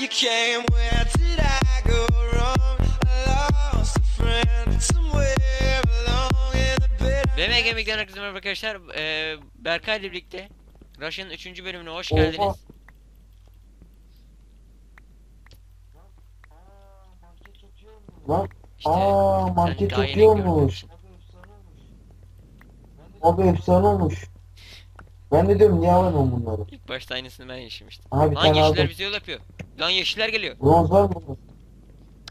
you came. Where did I go wrong? I lost a friend somewhere along in the bitter. BM Gaming'den herkese merhaba arkadaşlar. Ee, Berkay ile birlikte Rush'ın 3. bölümüne hoş Oha. geldiniz. Lan İşte aa market daha yeni. Abi efsane olmuş. Ben de diyorum niye alamıyorum bunları? İlk başta aynısını ben yaşamıştım. Aha bir Lan tane yeşiller aldım. bize yol yapıyor. Lan yeşiller geliyor. Bronz var mı bunda?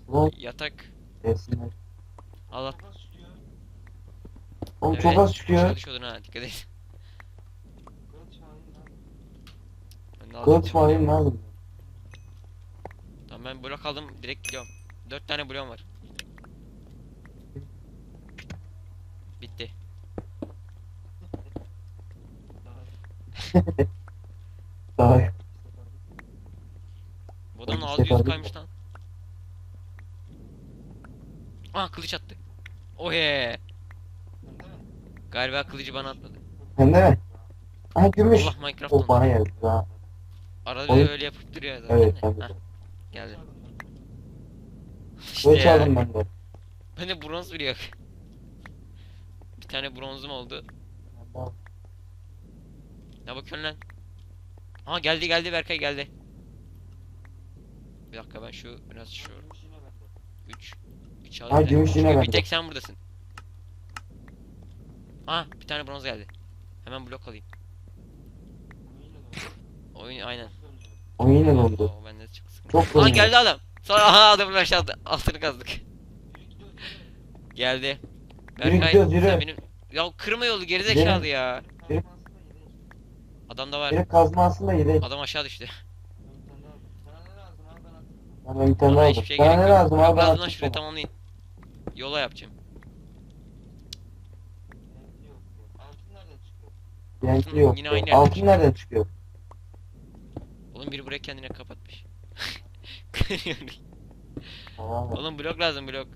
Bronz Yatak. gelsinler. Allah. Oğlum çok az çıkıyor. aşağı düşüyordun ha dikkat et. Ben de aldım. Kılıç mı alayım ne alayım? Tamam ben blok aldım direkt gidiyorum. 4 tane bloğum var. İyi. Bu adamın Ben ağzı yüzü kaymış lan. Ah kılıç attı. Oye. Galiba kılıcı bana atmadı. Hem de mi? Aha gümüş. Allah Minecraft'tan. O bana geldi ha. Arada Oy. de öyle yapıp duruyor zaten. Evet de. tabii. Geldi. İşte Kılıç aldım ben de. Bende bronz bile yok. Bir tane bronzum oldu. Ne bakıyorsun lan? Ha geldi geldi Berkay geldi. Bir dakika ben şu biraz şu 3 3 Ha, gümüş yine Bir tek sen buradasın. Ha bir tane bronz geldi. Hemen blok alayım. Oyun aynen. O yine dondu. Oo, bende çok sıkıntı. Çok Lan geldi adam. Sonra aha adamın aşağıda altını kazdık. geldi. Yürü Berkay gidiyoruz, yürü. sen benim ya kırma yolu gerizekalı ya. Yürü. Adamda var. Benim kazma aslında yedek. Adam aşağı düştü. Ben bir tane Bana aldım. hiçbir şey Sana gerek ne yok. lazım Yok, abi? Ben lazım lan şurayı tamamlayın. Yola yapacağım. Yok. yine aynı yerden Altın çıkıyor. nereden çıkıyor? Oğlum biri burayı kendine kapatmış. Aa, Oğlum blok lazım blok.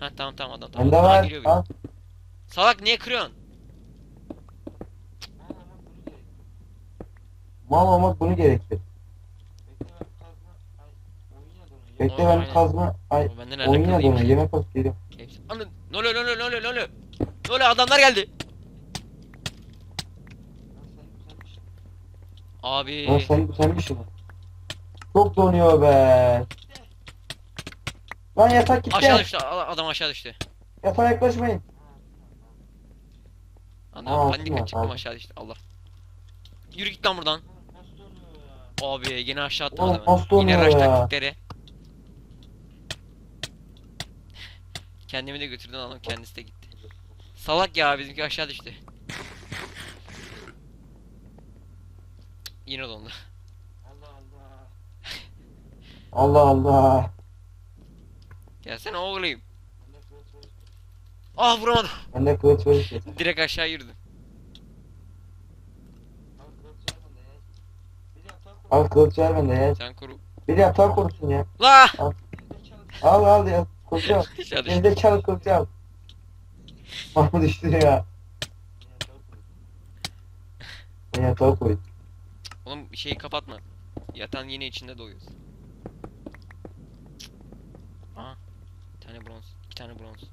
Ha tamam tamam adam tamam. Bende Aa, var. giriyor. Al. Salak niye kırıyorsun? Mal olmak bunu gerektir. Bekle Oğlum, ben aynen. kazma. Ay O bende nerede oyun kalıyor? donuyor. Yemek alıp geliyorum. Hepsi- Anın. Ne oluyor ne oluyor ne oluyor ne oluyor? Ne oluyor adamlar geldi. Abi. Lan sen, sen bir şey? Çok donuyor be. Lan yatak gitti. Aşağı düştü a- adam aşağı düştü. Yatağa yaklaşmayın. Ana Aa, çıktım aşağı düştü Allah. Yürü git lan buradan. Abi yine aşağı attım Oğlum, adamı. Yine rush ya? taktikleri. Kendimi de götürdün adam kendisi de gitti. Salak ya bizimki aşağı düştü. Yine dondu. Allah Allah. Gelsene oğlum. Ah vuramadım. Ben de kılıç. Direkt aşağı yürüdüm. Al kılıç ver bende ya. Sen koru. Bir yatağı korusun ya. La! Al al ya. Kılıç al. Elde çal kılıç al. Mahmut düştü ya. Ben yatağı koy. Oğlum bir şeyi kapatma. Yatan yine içinde doğuyoruz. Aha. Bir tane bronz. iki tane bronz.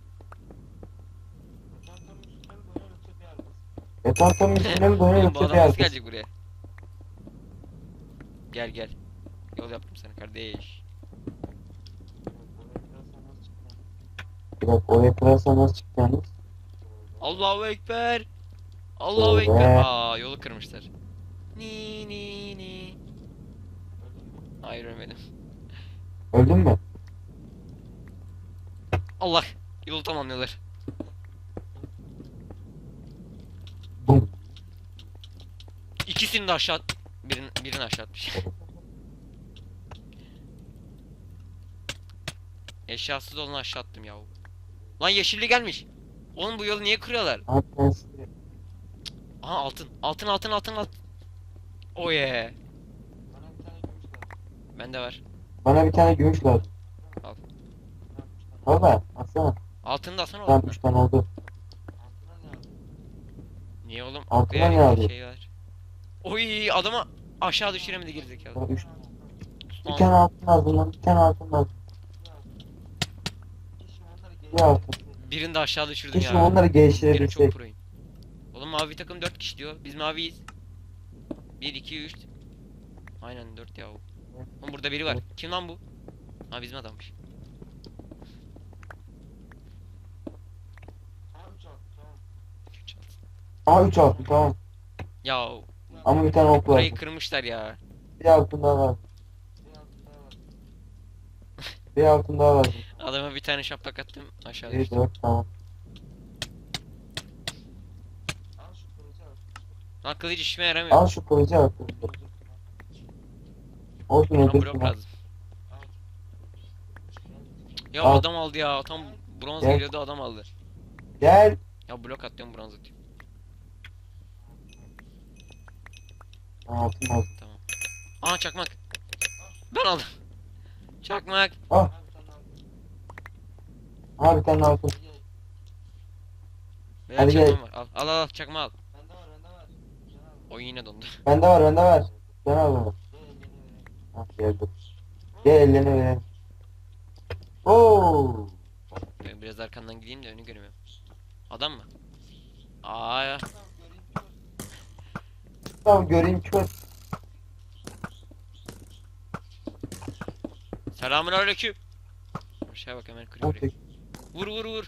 Yatağı tam üstüne mi donuyor Oğlum bu yoksa adam bir nasıl gelecek buraya? Gel gel. Yol yaptım sana kardeş. Dakika oraya kırarsan nasıl çıkacaksınız? Allahu Ekber. Allahu. Ekber. Aa yolu kırmışlar. Ni ni ni. Hayır ölmedim. Öldün mü? Allah. Yolu tamamlıyorlar. Bum. İkisini de aşağı. Birini, birini aşağı atmış. Eşyasız olanı aşağı attım yahu. Lan yeşilli gelmiş. Oğlum bu yolu niye kırıyorlar? Aha altın. Altın altın altın altın. Oh yeah. Bende var. Bana bir tane gümüş lazım. Al. Valla atsana. Altını da Tamam oğlum. 3 tane oldu. Niye oğlum? Altına ne aldın? Şey var. Oy adama aşağı düşüremedi gerizekalı. Tamam 3 Bir tane altın lazım lan. Bir tane altın lazım. Bir altın. Birini de aşağı düşürdüm Keşke ya. onları Benim çok geliştirebilsek. proyum. Oğlum mavi takım 4 kişi diyor. Biz maviyiz. 1 2 3 Aynen 4 ya. Oğlum burada biri var. Kim lan bu? Ha bizim adammış. Üç. Aa 3 altın tamam. Ya Ama bir tane ok burayı lazım. kırmışlar ya. Bir altın daha lazım. Bir altın daha lazım. Adama bir tane şaplak attım aşağı Bir düştü. dört tamam. Lan kılıç işime yaramıyor. Al şu kılıcı al. Olsun lazım. Ya Al. adam aldı ya. Tam bronz Gel. geliyordu adam aldı. Gel. Ya blok atıyorum bronz atıyorum. Altın lazım. Aa çakmak. Ben aldım. Çakmak. Ah. Aha bir tane altın. Benim Hadi gel. var. Al al al çakmağı al. Oyun yine dondu. Bende var bende var. Sen al bunu. Hah geldim. Gel ellerini verelim. Oo. Ben biraz arkandan gideyim de önü göremiyorum. Adam mı? Aa ya. Tamam göreyim kör. Selamun aleyküm. Aşağı bak hemen kırıyor. orayı. Vur vur vur.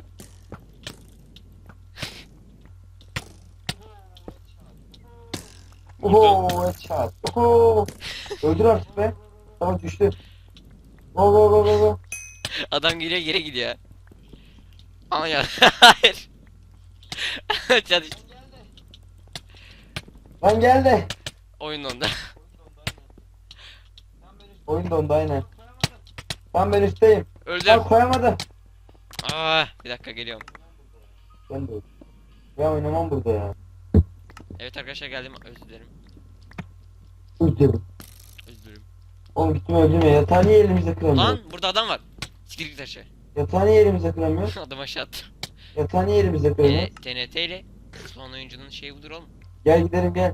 Oho headshot. Oho. Öldür artık be. Tamam düştü. Go go go go go. Adam geliyor geri gidiyor. Ama ya. Hayır. Çalış. Lan geldi. Oyun dondu. Oyun dondu aynen. Tam ben üstteyim. Öldüm. Tam koyamadım. Aa, bir dakika geliyorum. Ben de öldüm. Ben oynamam burada ya. Evet arkadaşlar geldim. Özür dilerim. Üzüldüm. Özür dilerim. Oğlum gittim öldüm ya. Yatağı niye elimize kıramıyor? Lan burada adam var. Siktir git aşağı. Yatağı niye elimize kıramıyor? Adam aşağı attı. Yatağı niye elimize kıramıyor? E, TNT ile son oyuncunun şeyi budur oğlum. Gel gidelim gel.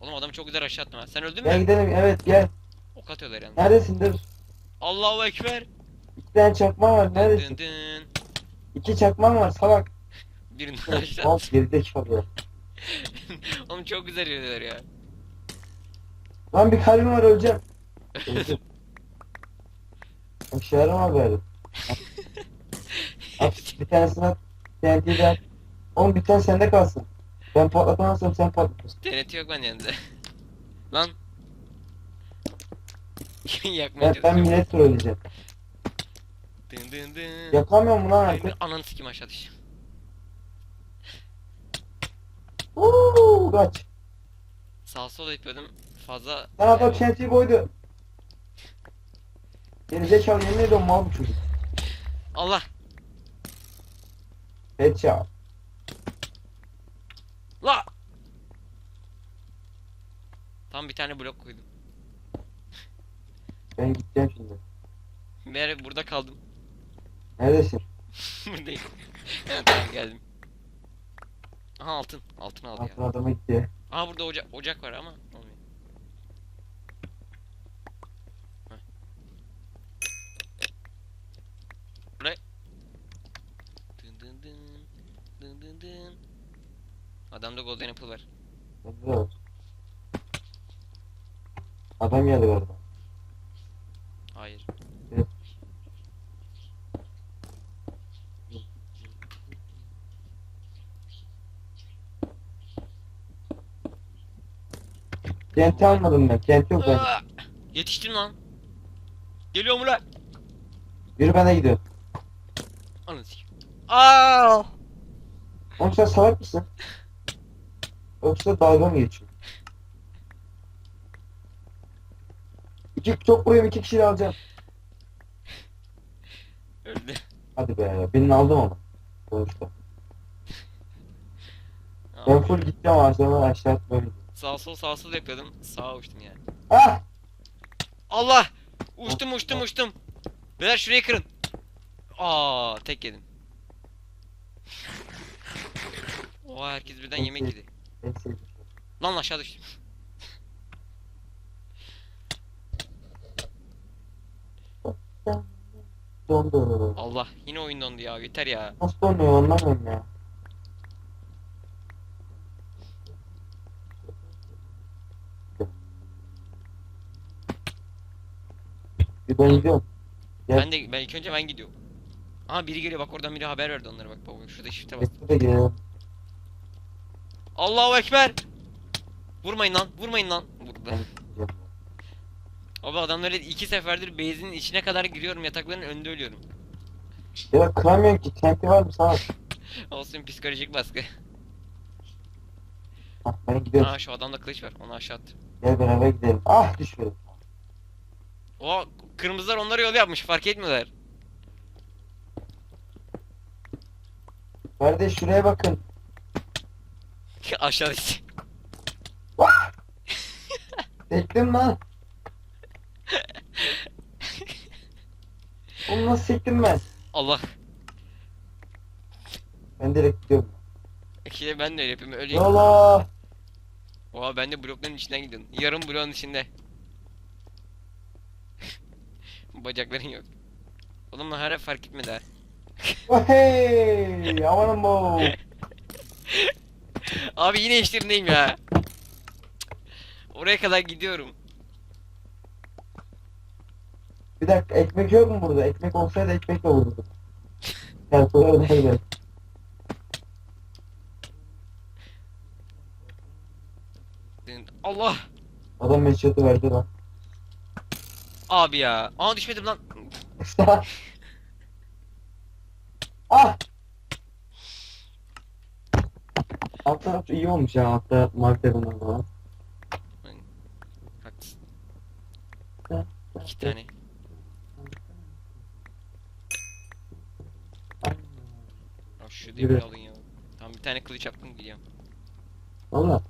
Oğlum adamı çok güzel aşağı attım ha. Sen öldün Gel mü? gidelim evet gel. Ok atıyorlar yalnız. Neredesindir? Allahu ekber. İki tane çakma var neredesin? Dın dın. İki çakman var salak. Birini aşağı Al geride çalıyor. Oğlum çok güzel yürüyorlar ya. Lan bir kalbim var öleceğim. Öldüm. Bak yarama böyle. At bir tanesini at. TNT'yi de at. Oğlum bir tane sende kalsın. Ben patlatamazsam sen patlatırsın. TNT yok ben yanında. Lan. Yakmaya Ben, ben çalışıyorum. millet trolleyeceğim. Dın dın dın. Yakamıyorum lan Dın artık? Ananı sikim aşağı düş. Uuu kaç. Sağ sol yapıyordum. Fazla. Lan adam TNT'yi koydu. Gerizekalı yemin ediyorum mal bu çocuk. Allah. Headshot. La. Tam bir tane blok koydum. Ben gideceğim şimdi. Meğer burada kaldım. Neredesin? Buradayım. Evet, tamam geldim. Aha altın. Altın aldı Altın ya. adama gitti. Aha burada ocak, ocak var ama olmuyor. Heh. Buraya. Dın dın dın. Dın dın dın. Adamda golden apple var. Var. Adam geldi galiba. Hayır. TNT almadım ben. TNT yok ben. Aa! Yetiştim lan. Geliyor mu lan? Yürü bana gidiyor. Sikeyim. Aa! Oğlum sen salak mısın? Yoksa dalga mı geçiyor? İki, çok buraya iki kişiyi alacağım. Öldü. Hadi be, birini aldım ama. Sonuçta. Ben full gideceğim ağaçlarına aşağı at böyle. Sağ sol sağ sol yapıyordum. Sağa uçtum ya. Ah! Allah! Uçtum uçtum uçtum. Beyler şurayı kırın. Aa tek yedim. Oha herkes birden yemek yedi. En sevdiğim. Lan aşağı düştüm. dondu. Allah yine oyun dondu ya yeter ya. Nasıl donuyor anlamıyorum ya. Bir ben gidiyorum. Gel. Ben de ben ilk önce ben gidiyorum. Aha biri geliyor bak oradan biri haber verdi onlara bak baba şurada shift'e bas. Bekle de geliyorum. Allahu ekber. Vurmayın lan vurmayın lan. Vurdu. Abi adamları iki seferdir base'in içine kadar giriyorum yatakların önünde ölüyorum. Ya kıramıyorum ki. Tempi var mı sağ ol. Olsun psikolojik baskı. Hah ben gidiyorum. Aa şu adamda kılıç var onu aşağı at. Gel beraber gidelim. Ah düşmedim. O kırmızılar onlara yol yapmış fark etmiyorlar. Kardeş şuraya bakın. Aşağı işte. Sektim lan. Oğlum nasıl sektim ben? Allah. Ben direkt gidiyorum. İşte ben de öyle yapıyorum öleyim. Yola. Oha ben de blokların içinden gidiyorum. Yarım bloğun içinde. Bacakların yok. Oğlum hala fark etmedi ha. Hey, amanın bu. Abi yine işlerindeyim ya. Oraya kadar gidiyorum. Bir dakika ekmek yok mu burada? Ekmek olsaydı ekmekle vururdum. Gel buraya nerede? Allah. Adam meşhatu verdi lan. Abi ya. Aa düşmedim lan. Ah! Alt taraf iyi olmuş ya hatta mavi takımdan falan. Haklısın. İki tane. Aa, şu demiri Yürü. alın ya. Tamam bir tane kılıç yaptım gidiyorum. Valla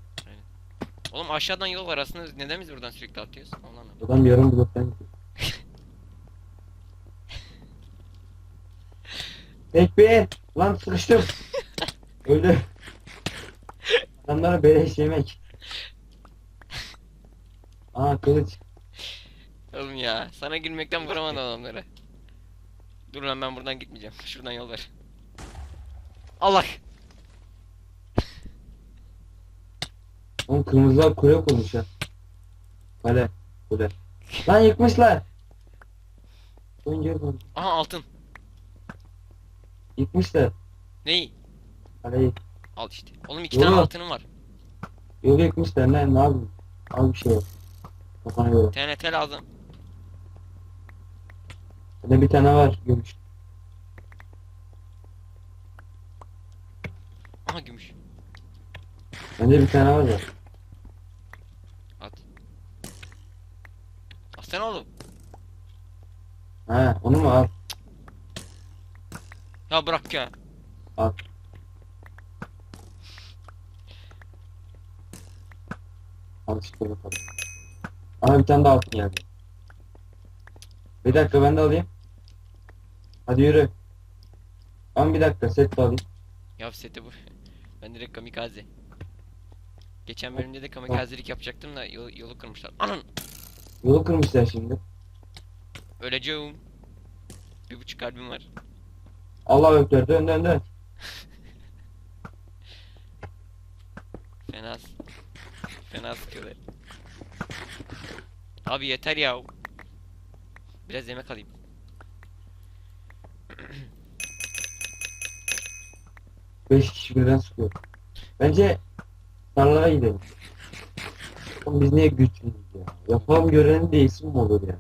Oğlum aşağıdan yol var aslında neden biz buradan sürekli atıyoruz? Ondan adam yarım bloktan gidiyor. Ekmeğin! Lan sıkıştım. Öldü. Adamlara beleş yemek. Aa kılıç. Oğlum ya sana gülmekten vuramadım adamları. Dur lan ben buradan gitmeyeceğim. Şuradan yol ver. Allah. Oğlum kırmızılar kule kurmuş ya. Kale. Kule. Lan yıkmışlar. Dön geri dön. Aha altın. Yıkmışlar. Neyi? Kaleyi. Al işte. Oğlum iki tane altınım var. Yolu yıkmışlar. Ne, ne yapayım? Al bir şey yok. Kafana göre. TNT lazım. Bende bir tane var. Gümüş. Aha gümüş. Bende bir tane var da. At. Aslan oğlum. Ha onu mu al? Ya bırak ya. Al. İşte bakalım. Aha bir tane daha altın geldi. Bir dakika ben de alayım. Hadi yürü. Ama bir dakika set de alayım. Ya seti bu. Ben direkt kamikaze. Geçen bölümde de kamikazelik yapacaktım da yol, yolu kırmışlar. Anan! Yolu kırmışlar şimdi. Öleceğim. Bir buçuk kalbim var. Allah öptür dön dön dön. Fena. Fena sıkıyorlar. Abi yeter ya. Biraz yemek alayım. Beş kişi birden sıkıyor. Bence tarlalara gidelim. Oğlum biz niye güçlüyüz ya? Yapalım görelim diye isim mi olur ya?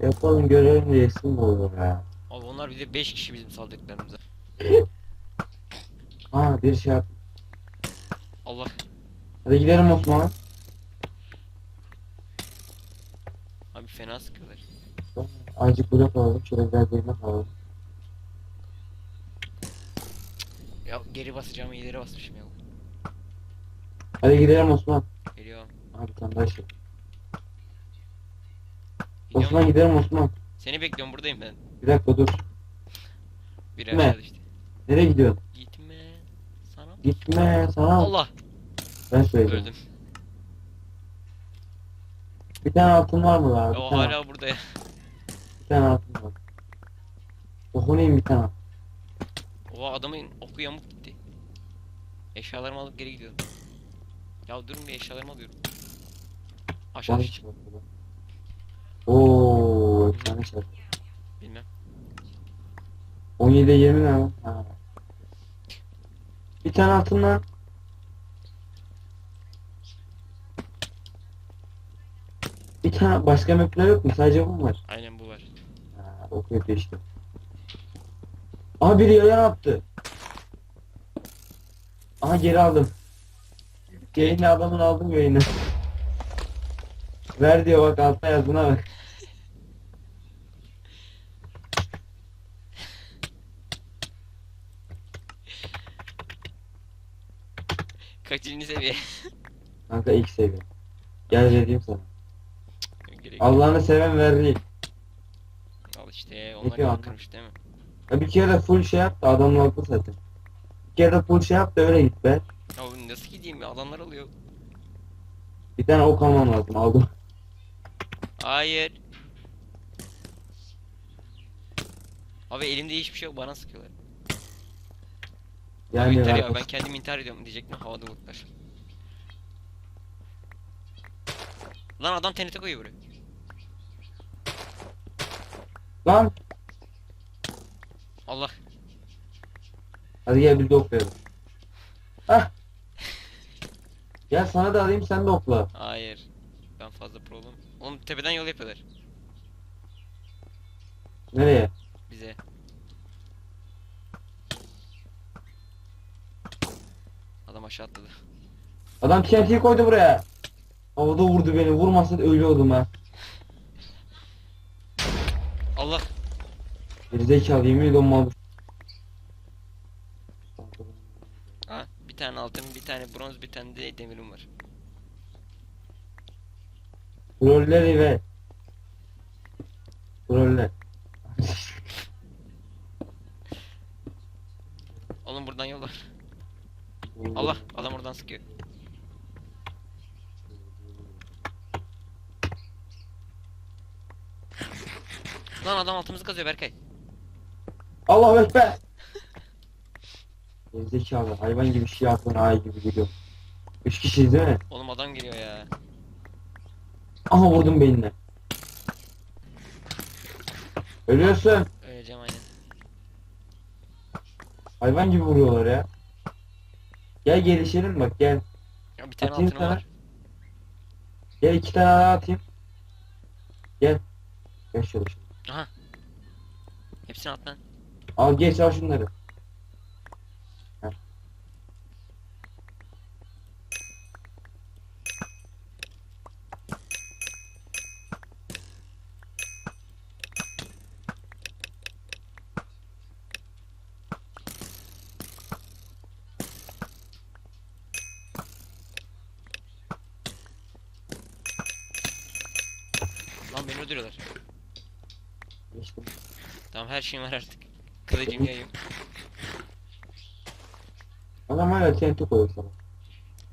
Yapalım görelim diye isim mi olur ya? Abi onlar bize 5 kişi bizim saldıklarımıza. Ha bir şey yap. Allah. Hadi gidelim Osman. Abi fena sıkıyorlar. Azıcık blok alalım. Şöyle biraz yemek alalım. Ya geri basacağım ileri basmışım ya. Hadi gidelim Osman. Geliyorum. Abi tane daha şey. Osman gidelim Osman. Seni bekliyorum buradayım ben. Bir dakika dur. Bir aşağı düştü. Nereye gidiyorsun? Gitme. Sana. Allah. Ben söyleyeceğim. Öldüm. Bir tane altın var mı lan? Bir O hala burada ya. iki tane altın var. Dokunayım bir tane. O adamın oku yamuk gitti. Eşyalarımı alıp geri gidiyorum. Ya durun bir eşyalarımı alıyorum. Aşağı düştüm. çıkmadı burada. Oo, efsane şarkı. Bilmem. 17 20 ne lan? Bir tane altın lan. Bir tane başka mapler yok mu? Sadece bu mu var? Aynen bu var. Ha, o kötü işte. Aha biri yalan attı. Aha geri aldım. Yayını adamın aldım yayını. Ver diyor bak altta yazdığına bak. Kaçıncı seviye? Kanka ilk seviye. Gel vereyim sana. Gerek yok. Allah'ını seven ver Al işte onlar kırmış değil mi? Ya bir kere de full şey yap da adamın aldı zaten. Bir kere de full şey yap da öyle git be. Ya oğlum nasıl gideyim ya adamlar alıyor. Bir tane ok almam lazım aldım. Hayır. Abi elimde hiçbir şey yok bana sıkıyorlar. Yani intihar ya ben kendim intihar ediyorum diyecektim havada vurdular. Lan adam TNT koyuyor buraya. Lan Allah. hadi gel bir de oklayalım. Hah. Gel sana da alayım sen de okla. Hayır. Ben fazla problem. Oğlum tepeden yol yapıyorlar Nereye? bize. Adam aşağı atladı. Adam TNT'yi koydu buraya. Havada vurdu beni. Vurmasa ölüyordum ha. Allah. Gerizekalı yemin ediyorum mal. Ha, bir tane altın, bir tane bronz, bir tane de demirim var. Trolleri ver. Troller. Oğlum buradan yol var. Allah, adam oradan sıkıyor. Lan adam altımızı kazıyor Berkay. Allah ekber. Gerizekalı hayvan gibi şey yapın ay gibi geliyor. Üç kişiyiz değil mi? Oğlum adam geliyor ya. Aha vurdum beynine. Ölüyorsun. Öleceğim aynen. Hayvan gibi vuruyorlar ya. Gel gelişelim bak gel. Ya bir tane Atayım sana. var. Gel iki tane daha atayım. Gel. Gel şöyle şöyle. Hepsini at lan. Al geç al şunları. Heh. Lan beni öldürüyorlar. Geçtim. Tamam her şeyim var artık. Kılıcım yayım. Adam hala TNT koyuyor sana.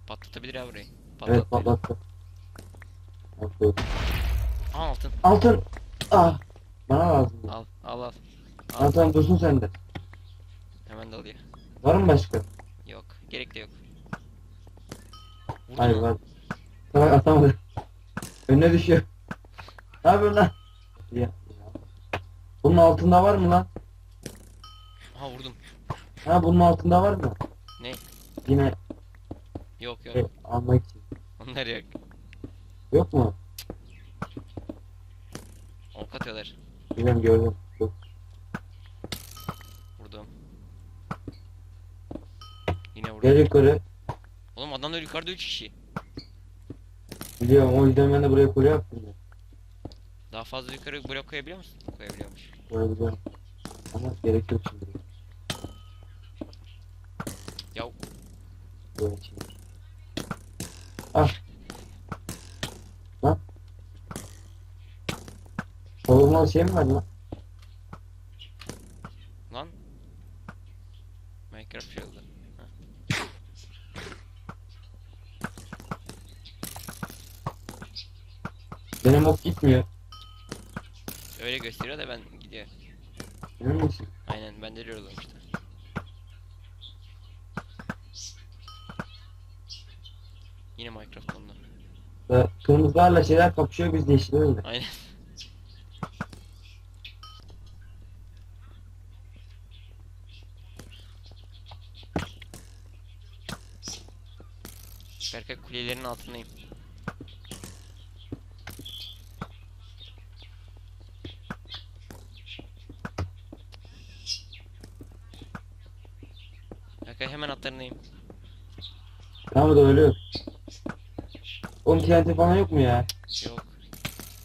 Patlatabilir ya burayı. Evet Patlat. patlattı. Bak koydu. Aha altın. Altın. Ah. Bana lazım. Al al al. Al tamam dursun sende. Hemen de alıyor. Var mı başka? Yok. Gerek de yok. Vurdun Hayır mu? var. Tamam atamadı. Önüne düşüyor. Ne yapıyorsun lan? Ya. Bunun altında var mı lan? Aha vurdum. Ha bunun altında var mı? Ne? Yine Yok yok. şey, almak için. Onlar yok. Yok mu? Ok atıyorlar. Bilmiyorum gördüm. Yok. Vurdum. Yine vurdum. Gel yukarı. Oğlum adamlar yukarıda 3 kişi. Biliyorum o yüzden ben de buraya kule yaptım ya. Daha fazla yukarı blok koyabiliyor musun? Koyabiliyormuş. Koyabiliyorum. Ama gerek yok şimdi. Ya Böyle şimdi. Ah. Lan. Savunmalı şey mi var lan? lan. Minecraft şey oldu. Benim ok gitmiyor. Öyle gösteriyor da ben. Emin misin? Aynen ben de oluyorum işte. Yine Minecraft onda. Ve Kırmızılarla şeyler kapışıyor biz de yeşil öyle. Aynen. Berkay kulelerin altındayım. Berkay hemen atlarındayım. Tamam da ölüyor. Oğlum TNT falan yok mu ya? Yok.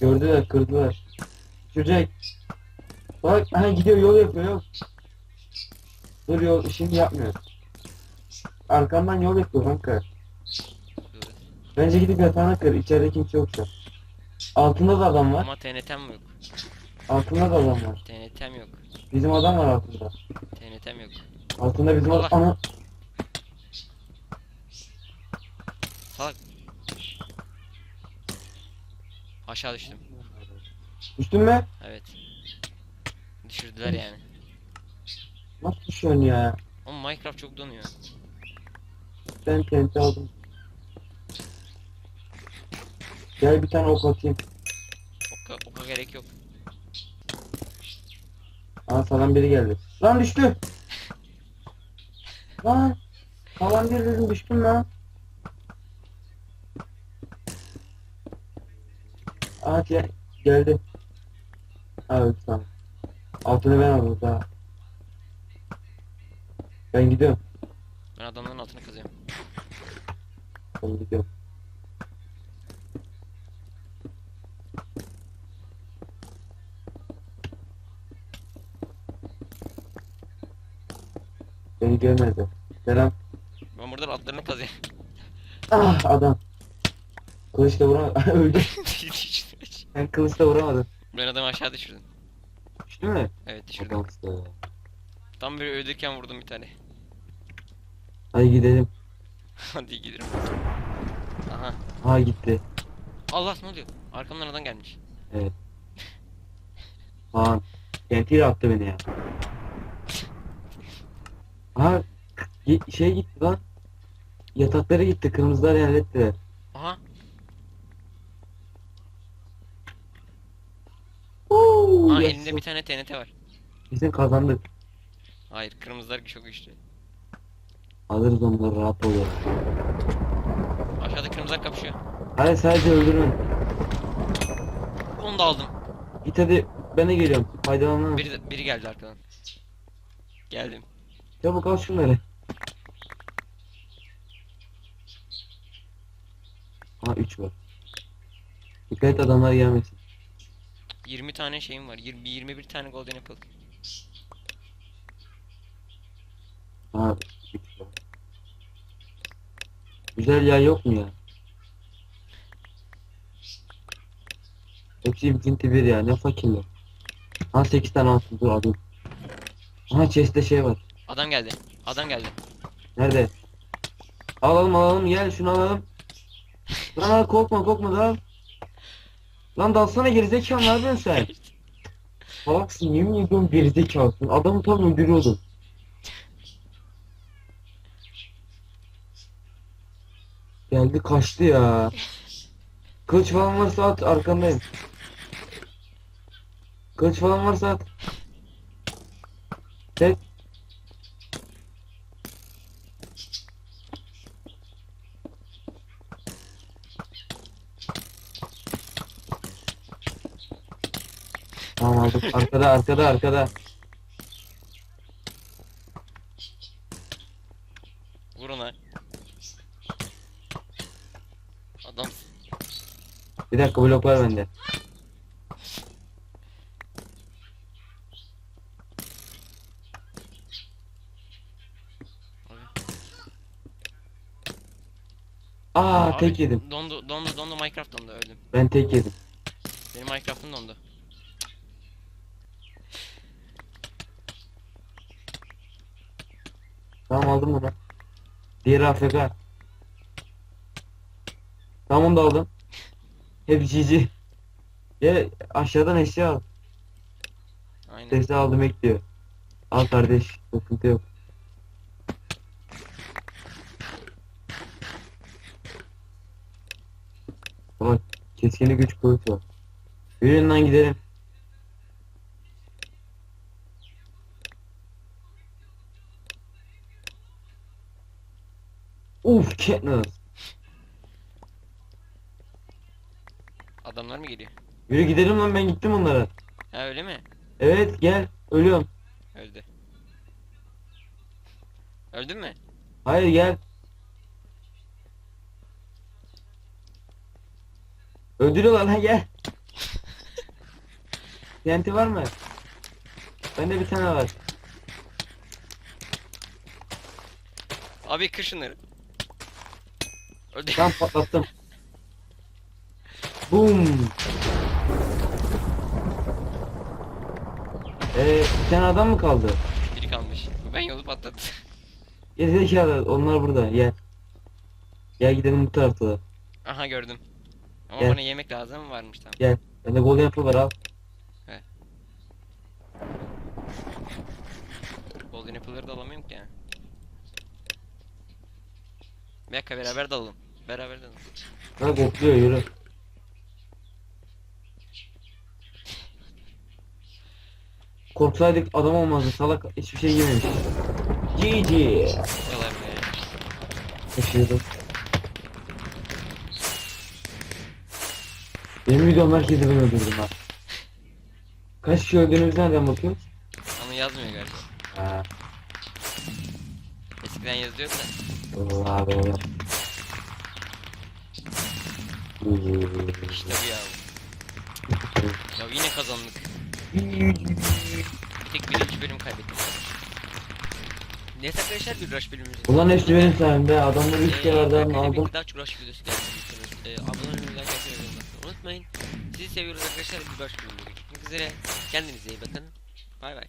Gördüler kırdılar. Düşürecek. Bak ha gidiyor yol yapıyor yok. Dur yol şimdi yapmıyor. Arkamdan yol yapıyor kanka. Bence gidip yatağına kır. İçeride kimse yoksa. Altında da adam var. Ama TNT'm yok. Altında da adam var. TNT'm yok. Bizim adam var altında. TNT'm yok. Altında bizim Allah. Ana. Salak. Aşağı düştüm. Düştün mü? Evet. Düşürdüler yani. Nasıl düşüyorsun ya? Ama Minecraft çok donuyor. Ben TNT aldım. Gel bir tane ok atayım. Oka, oka gerek yok. Aa sağdan biri geldi. Lan düştü. Lan. Sağdan biri dedim düştüm lan. Aa gel geldi. Evet tamam. Altını ben aldım daha. Ben gidiyorum. Ben adamların altını kazıyorum. Ben gidiyorum. Görmedi. Selam. Ben buradan altlarını kazıyorum. Ah adam. Kılıçla vuramadım. Öldü. Ben kılıçla vuramadım. ben adamı aşağı düşürdüm. Düştü mü? Evet düşürdüm. Tam böyle öldürken vurdum bir tane. Hadi gidelim. Hadi gidelim. Aha. Ha gitti. Allah ne oluyor? Arkamdan adam gelmiş. Kaan. Kentiyle attı beni ya. Gi- Şey gitti lan. Yatakları gitti. Kırmızılar yerlettiler. Aha. Uuu, Aa yes. elinde bir tane TNT var. Bizim kazandık. Hayır kırmızılar çok güçlü. Alırız onları rahat ol. Aşağıda kırmızılar kapışıyor. Hadi sadece öldürün. Onu da aldım. Git hadi. Ben de geliyorum. Faydalanın. Biri, biri geldi arkadan. Geldim. Çabuk al şunları. Ha 3 var. Dikkat et adamlar gelmesin. 20 tane şeyim var. 20, 21 tane golden apple. Ha 3 var. Güzel yer yok mu ya? Hepsi bitinti bir ya ne fakirler. Ha 8 tane altın dur adım. Aha chest'te şey var. Adam geldi. Adam geldi. Nerede? Alalım alalım gel şunu alalım. Lan al korkma korkma dal. Lan dalsana gerizekalı ne yapıyorsun sen? Salaksın yemin ediyorum gerizekalısın. Adamı tam öldürüyordun. Geldi kaçtı ya. Kılıç falan varsa at arkandayım. Kılıç falan varsa at. Tek. Aldım. Arkada arkada arkada. Vur ona. Adam. Bir dakika blok var bende. Aa Abi, tek yedim. Dondu dondu dondu Minecraft dondu öldüm. Ben tek yedim. Benim Minecraft'ım dondu. Tamam aldım bunu. Diğeri AFK. Tamam onu da aldım. Hep GG. Ya aşağıdan eşya al. Aynen. Sesi aldım ekliyor. Al kardeş. Sıkıntı yok. Ama keskini güç kılıç var. Yürüyün lan gidelim. Uf Katniss. Adamlar mı geliyor? Yürü gidelim lan ben gittim onlara. Ha öyle mi? Evet gel. Ölüyorum. Öldü. Öldün mü? Hayır gel. Öldürüyorlar lan gel. TNT var mı? Bende bir tane var. Abi kır şunları. Öldü. Tam patlattım. Boom. Ee, bir tane adam mı kaldı? Biri kalmış. Ben yolu patlattım. Gerizekalı onlar burada gel. Gel gidelim bu tarafta da. Aha gördüm. Ama Gel. bana yemek lazım varmış tamam. Gel. Bende golden apple var al. Golden Apple'ları da alamıyorum ki. Bir dakika beraber dalalım. Beraber dalalım. Ha kokluyor yürü. Korksaydık adam olmazdı salak hiçbir şey yememiş. GG. Yalan be. Taşıyordum. Benim videom herkesi ben öldürdüm ha. Kaç kişi öldüğünüzü nereden bakıyoruz? Onu yazmıyor galiba. Ha. Eskiden doğru. İşte bu ya. Ya yine kazandık. Bir tek birinci bölüm kaybettik. Neyse arkadaşlar bir rush bölümümüz. Ulan hepsi benim sayemde adamları üç kenardan aldım. Daha çok rush videosu gelmişsiniz. Ee, abone olmayı, like atmayı. Unutmayın. Sizi seviyoruz arkadaşlar. Bir rush bölümü görüşmek üzere. Kendinize iyi bakın. Bay bay.